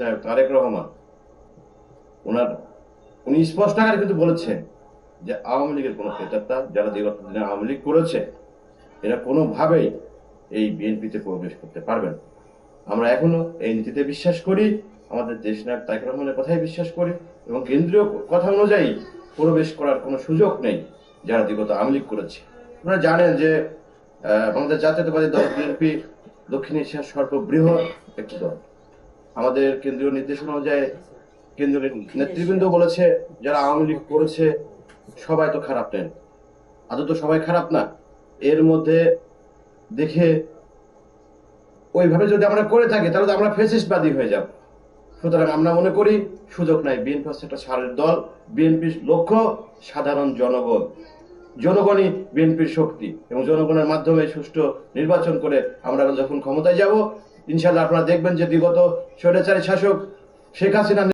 নায়ক তারেক রহমান। ওনার উনি স্পষ্ট আকারে কিন্তু বলেছেন যে আওয়ামী লীগের কোনো ক্রেতাত্তা যারা বিগত দিনে আওয়ামী লীগ করেছে, এরা কোনোভাবেই এই বিএনপিতে প্রবেশ করতে পারবেন আমরা এখনও এই নীতিতে বিশ্বাস করি, আমাদের দেশ নায়ক তারেক রহমানের কথাই বিশ্বাস করি এবং কেন্দ্রীয় কথা অনুযায়ী প্রবেশ করার কোনো সুযোগ নেই যারা বিগত আওয়ামী লীগ করেছে। আপনারা জানেন যে বাংলাদেশ জাতীয়তাবাদী দল বিএনপি দক্ষিণ এশিয়ার সর্ববৃহৎ একটি দল। আমাদের কেন্দ্রীয় নির্দেশনা অনুযায়ী কেন্দ্রীয় নেতৃবৃন্দ বলেছে, যারা আওয়ামী লীগ করেছে, সবাই তো খারাপ নেন। আদৌ তো সবাই খারাপ না? এর মধ্যে দেখে ওইভাবে যদি আমরা করে থাকি, তাহলে তো আমরা ফেসিসবাদী হয়ে যাব। সুতরাং আমরা মনে করি, সুযোগ নাই। বিএনপি হচ্ছে একটা সারের দল, বিএনপির লক্ষ্য সাধারণ জনগণ। জনগণই বিএনপির শক্তি এবং জনগণের মাধ্যমে সুষ্ঠু নির্বাচন করে আমরা যখন ক্ষমতায় যাব ইনশাল্লাহ আপনারা দেখবেন যে বিগত স্বৈরাচারী শাসক শেখ হাসিনা